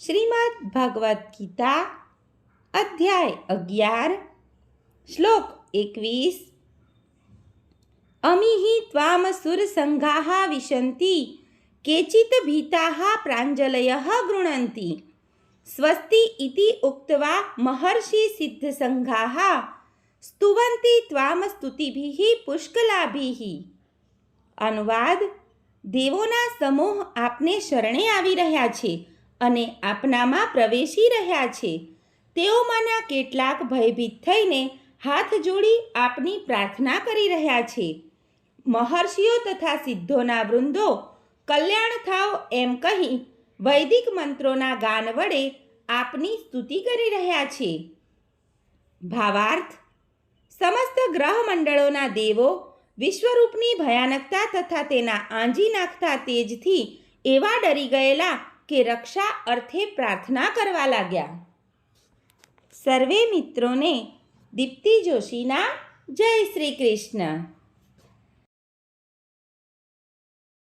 શ્રીમદ ભગવદ્ ગીતા, અધ્યાય અગિયાર, શ્લોક એકવીસ. અમિહિ ત્વામ સુરસંઘા વિશંતિ, કેચિત ભીતા પ્રાંજલય ગૃણંતિ. સ્વસ્તિ ઇતિ ઉક્તવા મહર્ષિ સિદ્ધસંઘા સ્તુવંતિ ત્વામ સ્તુતિભિઃ પુષ્કલાભિઃ અનુવાદ, દેવોના સમૂહ આપને શરણે આવી રહ્યા છે. અને આપનામાં પ્રવેશી રહ્યા છે. તેઓમાંના કેટલાક ભયભીત થઈને હાથ જોડી આપની પ્રાર્થના કરી રહ્યા છે. મહર્ષિઓ તથા સિદ્ધોના વૃંદો કલ્યાણ થાવ એમ કહી વૈદિક મંત્રોના ગાન વડે આપની સ્તુતિ કરી રહ્યા છે. ભાવાર્થ, સમસ્ત ગ્રહ મંડળોના દેવો વિશ્વરૂપની ભયાનકતા તથા તેના આંજી નાખતા તેજથી એવા ડરી ગયેલા કે રક્ષા અર્થે પ્રાર્થના કરવા લાગ્યા. સર્વે મિત્રોને દીપ્તિ જોશીના જય શ્રી કૃષ્ણ.